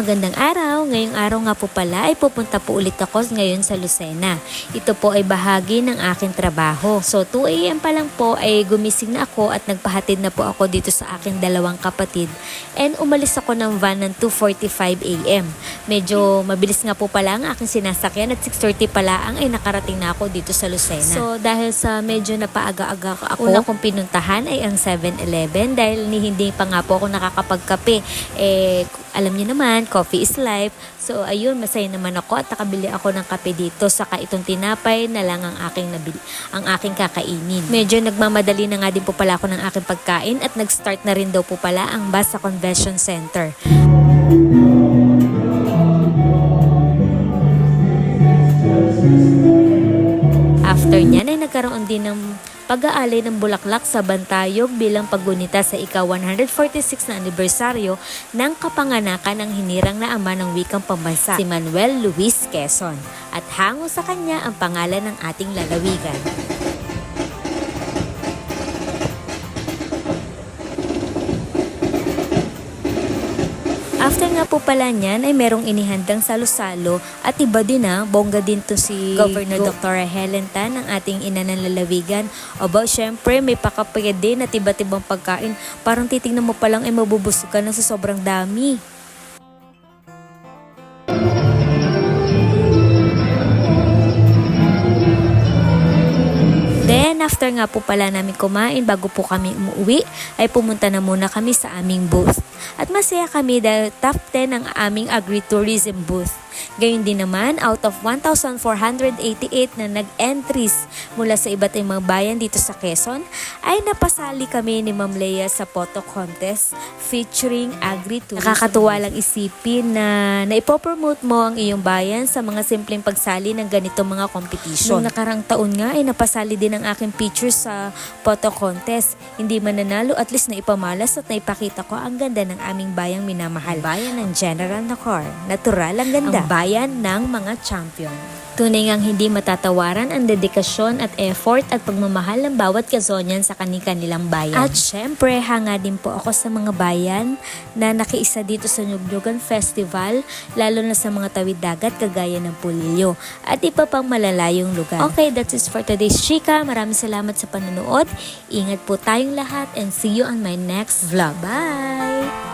Magandang araw! Ngayong araw nga po pala ay pupunta po ulit ako ngayon sa Lucena. Ito po ay bahagi ng aking trabaho. So 2 a.m. pa lang po ay gumising na ako at nagpahatid na po ako dito sa aking dalawang kapatid. And umalis ako ng van ng 2.45 a.m. Medyo mabilis nga po pala ang aking sinasakyan at 6.30 pala ang ay nakarating na ako dito sa Lucena. So dahil sa medyo napaaga-aga ako, una kong pinuntahan ay ang 7-Eleven dahil ni hindi pa nga po ako nakakapagkape. Eh, alam niyo naman, coffee is life. So, ayun, masaya naman ako at nakabili ako ng kape dito. Saka itong tinapay na lang ang aking, nabili, ang aking kakainin. Medyo nagmamadali na nga din po pala ako ng aking pagkain at nag-start na rin daw po pala ang bus convention center. After niyan ay nagkaroon din ng pag-aalay ng bulaklak sa Bantayog bilang paggunita sa ika-146 na anibersaryo ng kapanganakan ng hinirang na ama ng wikang pambansa, si Manuel Luis Quezon. At hango sa kanya ang pangalan ng ating lalawigan. After nga po pala niyan ay merong inihandang salo-salo at iba din na, bongga din to si Governor Dr. Helen Tan, ang ating ina ng lalawigan. Aba, syempre may pakapagad din at iba't ibang pagkain. Parang titingnan mo pa lang ay mabubusog ka na sa sobrang dami. After nga po pala namin kumain, bago po kami umuwi, ay pumunta na muna kami sa aming booth. At masaya kami dahil top 10 ang aming agritourism booth. Gayun din naman, out of 1,488 na nag-entries mula sa iba't ibang bayan dito sa Quezon, ay napasali kami ni Ma'am Leia sa photo contest featuring agritourism. Nakakatuwa lang isipin na naipopromote mo ang iyong bayan sa mga simpleng pagsali ng ganito mga competition. Nung nakarang taon nga ay napasali din ang aking picture sa photo contest. Hindi man nanalo, at least naipamalas at naipakita ko ang ganda ng aming bayang minamahal. Bayan ng General Nakor. Natural ang ganda. Ang bayan ng mga champion. Tunay ngang hindi matatawaran ang dedikasyon at effort at pagmamahal ng bawat Quezonian sa kanilang bayan. At syempre, hanga din po ako sa mga bayan na nakiisa dito sa Nyugnyugan Festival, lalo na sa mga tawid dagat kagaya ng Pulilyo at iba pang malalayong lugar. Okay, that's it for today's chika. Maraming salamat sa panonood. Ingat po tayong lahat and see you on my next vlog. Bye!